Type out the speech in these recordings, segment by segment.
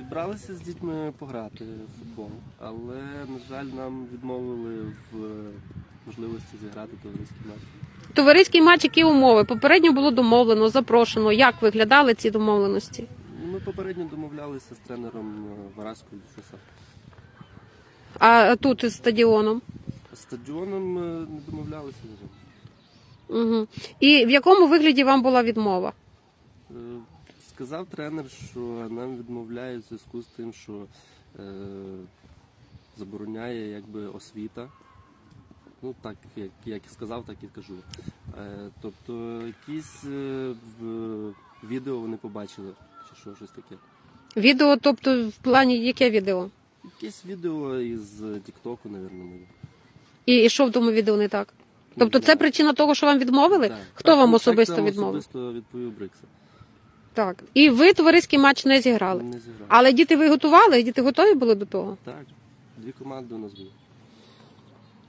Зібралися з дітьми пограти в футбол, але, на жаль, нам відмовили в можливості зіграти товариський матч. Товариський матч, які умови? Попередньо було домовлено, запрошено. Як виглядали ці домовленості? Ми попередньо домовлялися з тренером Вараською Шоса. А тут із стадіоном? З Стадіоном е, не домовлялися вже. Угу. І в якому вигляді вам була відмова? Е, Сказав тренер, що нам відмовляють в зв'язку з тим, що е, забороняє якби освіта. Ну так, як, як і сказав, так і кажу. Е, тобто якісь е, в відео вони побачили, чи що, щось таке. Відео, тобто в плані яке відео? Якесь відео із Тіктоку, мабуть, моє. І, і що в тому відео не так? Тобто це причина того, що вам відмовили? Так. Хто Так, вам ну, особисто так нам відмовив? Особисто відповів Брикса. Так. І ви товариський матч не зіграли. Не зіграв. Але діти ви готували? Діти готові були до того? Так, дві команди у нас були.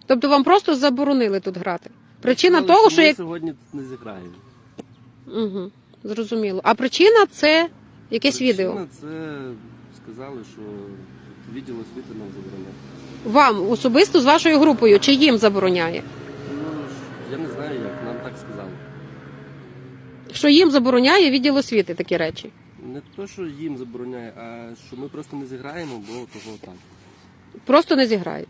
Тобто вам просто заборонили тут грати. Причина Сказали, того, що ми як сьогодні тут не зіграємо. угу. зрозуміло. А причина це якесь Причина відео. Це сказали, що відділ освіти нам забороняє. Вам особисто з вашою групою чи їм забороняє? Ну, я не знаю як. Що їм забороняє відділ освіти такі речі? Не то, що їм забороняє, а що ми просто не зіграємо, бо того так. Просто не зіграють.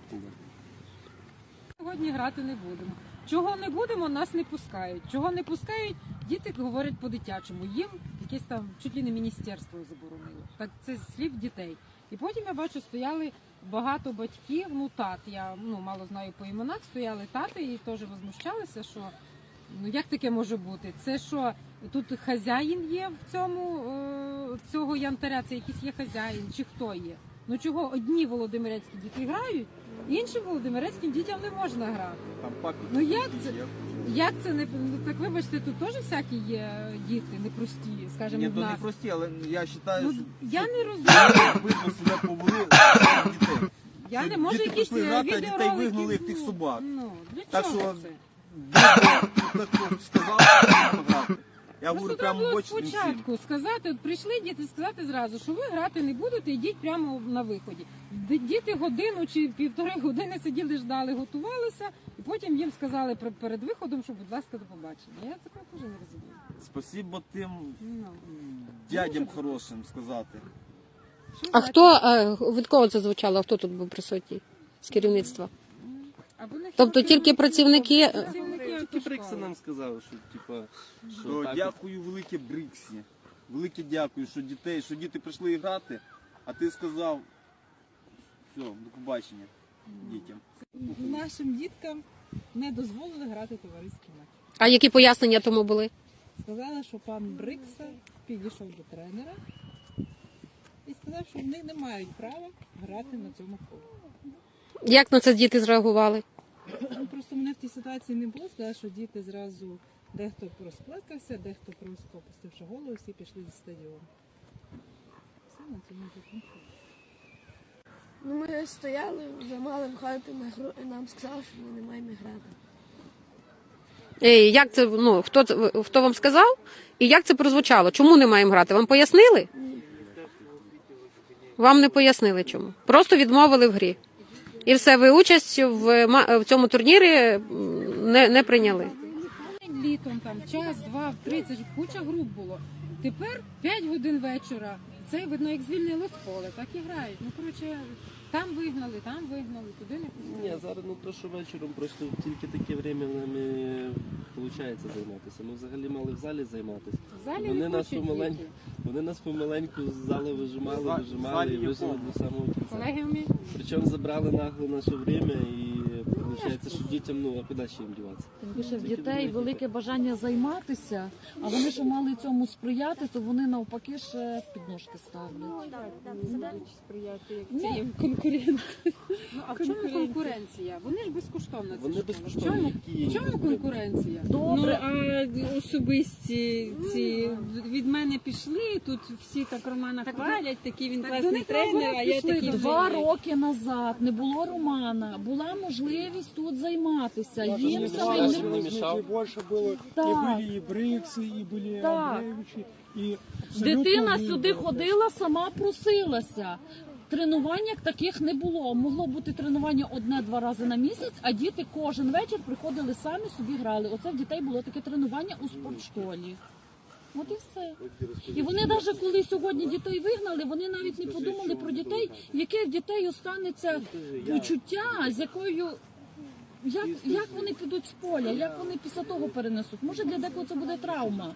Сьогодні грати не будемо. Чого не будемо, нас не пускають. Чого не пускають, діти говорять по-дитячому. Їм якесь там чуть ли не міністерство заборонило. Так це слів дітей. І потім я бачу, стояли багато батьків, ну тат, я ну мало знаю по іменах, стояли тати і теж возмущалися, що ну як таке може бути? Це що тут хазяїн є в цьому е, цього янтаря? Це якийсь є хазяїн чи хто є? Ну чого одні володимирецькі діти грають, іншим володимирецьким дітям не можна грати? Там папі. Ну, як це? Як це не ну, так? Вибачте, тут теж всякі є діти непрості, скажімо, Ні, в то не нас. прості, але я вважаю, Ну що я не розумію. видно себе повели дітей. Я не можу якісь дітей відеоролики. вигнали, тих ну, собак. Ну для Так чого що- це? Дітей, сказав, що грати. Я говорю прямо в було очі всім. спочатку сказати, от прийшли діти, сказати зразу, що ви грати не будете, йдіть прямо на виході. Д- Діти годину чи півтори години сиділи, ждали, готувалися, і потім їм сказали пер- перед виходом, що, будь ласка, до побачення. Я такого теж не розумію. Спасибо тим Ну, дядям хорошим сказати. що А значить? хто е, від кого це звучало? А Хто тут був присутній з керівництва? Або не Тобто тільки керівники, працівники, е, працівники Тільки. Брикса нам сказав, що типа, що так от дякую велике Бриксі. Велике дякую, що дітей, що діти прийшли грати, а ти сказав все, до побачення дітям. Нашим діткам не дозволили грати товариський матч. а які пояснення тому були? Сказали, що пан Брикса підійшов до тренера і сказав, що вони не мають права грати на цьому полі. Як на це діти зреагували? Ну, Просто мене в тій ситуації не було, сказали, що діти зразу дехто розплакався, дехто просто опустивши голову, всі пішли зі стадіону. Все на цьому закінчилося. Ну, ми стояли, вже мали входити на гру, і нам сказали, що ми не маємо грати. Е, Як це ну хто хто вам сказав? І як це прозвучало? Чому не маємо грати? Вам пояснили? Ні. Вам не пояснили чому. Просто відмовили в грі. І все, ви участь в, в цьому турнірі не, не прийняли. Літом там час, два, три, це ж куча груп було. Тепер 5 годин вечора. Це видно, як звільнило з поле, так і грають. Ну коротше, там вигнали, там вигнали, туди не пустили. Ні, зараз ну то, що вечором просто тільки таке время нам виходить займатися. Ми взагалі мали в залі займатися. В залі Вони не нас хочуть діти. вони нас помаленьку з зали вижимали, вижимали і вижили до самого кінця. Колегіумі Причому забрали нагло наше время і виходить, що дітям, ну а куди ще їм діватися? Тим більше в дітей велике бажання займатися, а вони що мали цьому сприяти, то вони навпаки ще підножки ставлять. Так, сприяти, як це є конкурент. Ну а в чому конкуренція? Вони ж безкоштовно це Вони ж безкоштовні, В чому, які в чому конкуренція? Добре. Ну а особисті ці від мене пішли. Тут всі так Романа хвалять, такий він класний тренер, а я такий Два роки назад не було Романа, була можливість тут займатися. не Їм мішав, самим щоб не не мішав. больше было, Так. и были и Бриксы, и были Так. Андреевичи, І абсолютно Дитина ні- сюди ходила, сама просилася. Тренувань як таких не було. Могло бути тренування одне-два рази на місяць, а діти кожен вечір приходили самі собі грали. Оце в дітей було таке тренування у спортшколі. От і все. І вони навіть коли сьогодні дітей вигнали, вони навіть не подумали про дітей, яке в дітей останеться почуття, з якою як, як вони підуть з поля, як вони після того перенесуть. Може для декого це буде травма.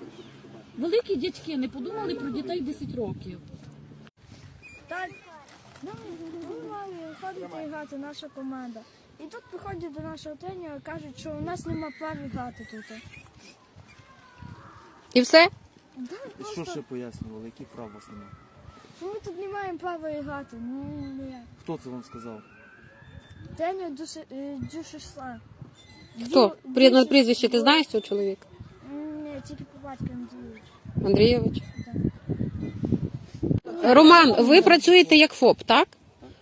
Великі дядьки не подумали про дітей 10 років. Так, ну, ми мали виходити і грати наша команда. І тут приходять до нашого тренера і кажуть, що у нас нема права грати тут. І все? Да, І що ще пояснювали, які права у вас немає? ми тут не маємо права грати. Ну, ніяк. Хто це вам сказав? Дюше- е, Дюшесла. Хто? Дю- При- на прізвище ти знаєш цього чоловіка? Ні, тільки по батьку Андрійович. Андрійович? Роман, ви працюєте як ФОП, так?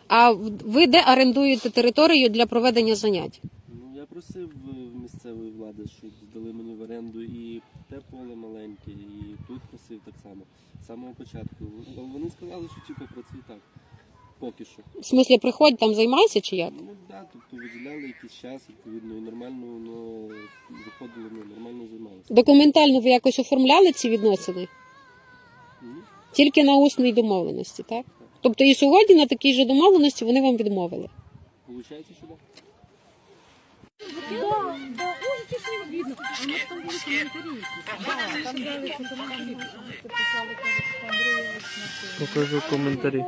А ви де орендуєте територію для проведення занять? Ну, я просив е, місцевої влади, щоб здали мені в оренду і те поле маленьке, і тут просив так само. З самого початку. Ну, Вони сказали, що типу працюй так. Поки що. В смислі, приходь там займайся чи як? Ну так, да, тобто виділяли якийсь час, відповідно, і нормально воно виходило, ну, нормально займалося. Документально ви якось оформляли ці відносини? Ні? Тільки на усній домовленості, так? Тобто і сьогодні на такій же домовленості вони вам відмовили. Получається, що так? Покажу коментарі.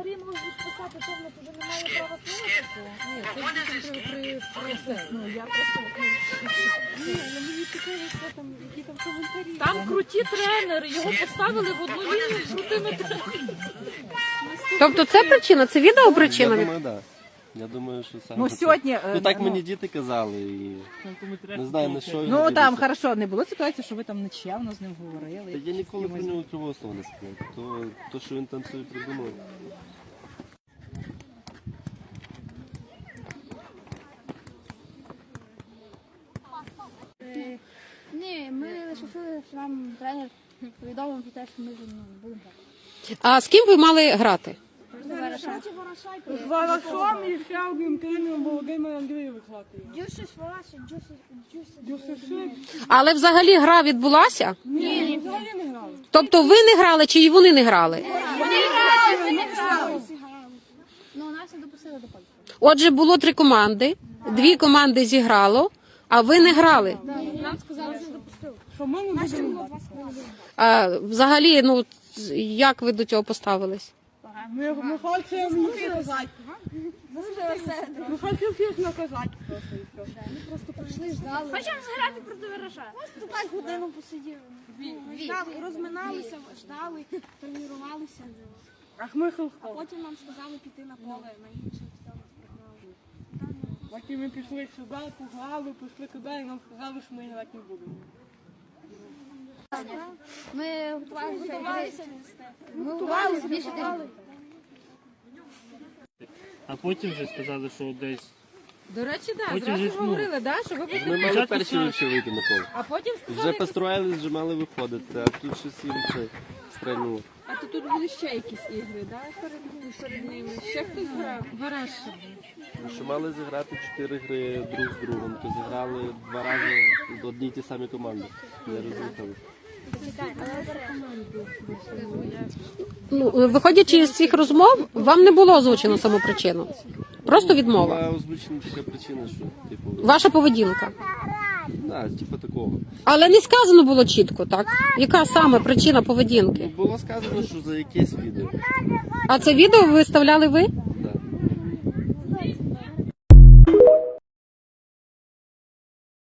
Там круті тренери, його поставили в одну лінію з крутими тренерами. Тобто це причина, це відео причина? Я від- думаю, так. Да. Я думаю, що саме. Ну це. сьогодні е, Ну так ну, мені діти казали і не знаю на що. Ну там хорошо, не було ситуації, що ви там нечемно з ним Та говорили. я ніколи про нього кривого слова не сказав. То, то, що він там собі придумав. Ні, ми лише чули, що нам тренер повідомив про те, що ми ну, будемо грати. А з ким ви мали грати? З Варашом і ще одним тренером Володимиром Андрійович грати. Дюшиш. Але взагалі гра відбулася? Ні, взагалі не грали. Тобто ви не грали чи і вони не грали? Вони грали, вони. Ну, нас не допустили до пальця. Отже, було три команди, дві команди зіграло, а ви не грали. Нам сказали, що ми не будемо? А взагалі, ну як ви до цього поставились? Ми, ми хочемо їх наказати. Ми хочемо їх наказати. Просто прийшли, ждали. Хочемо зграти проти Вараша. Просто так годину посиділи. Ждали, розминалися, ждали, тренувалися. А потім нам сказали піти на поле, на інше. Потім ми пішли сюди, пограли, пішли туди і нам сказали, що ми грати не будемо. Ми готувалися. Ми готувалися більше. А потім вже сказали, що десь До речі, да, Потім зразу же ж, ну, говорили, да, що ви будете. Ми мали перші взагалі вийти на поле. А потім Вже сказали, построїлись, вже мали виходити, а тут щось їм це стрельнуло. а то тут були ще якісь ігри, да, перед, перед ними. Ще хтось грав. Вараш. ще. Ну, Що мали зіграти чотири гри друг з другом, то зіграли два рази одні й ті самі команди. Не роз'їхали. Ну, виходячи з цих розмов, вам не було озвучено саму причину. Просто відмова. Була озвучена така причина, що типу, Ваша поведінка. да, типу такого. Але не сказано було чітко, так? Яка саме причина поведінки? Було сказано, що за якесь відео. А це відео виставляли ви?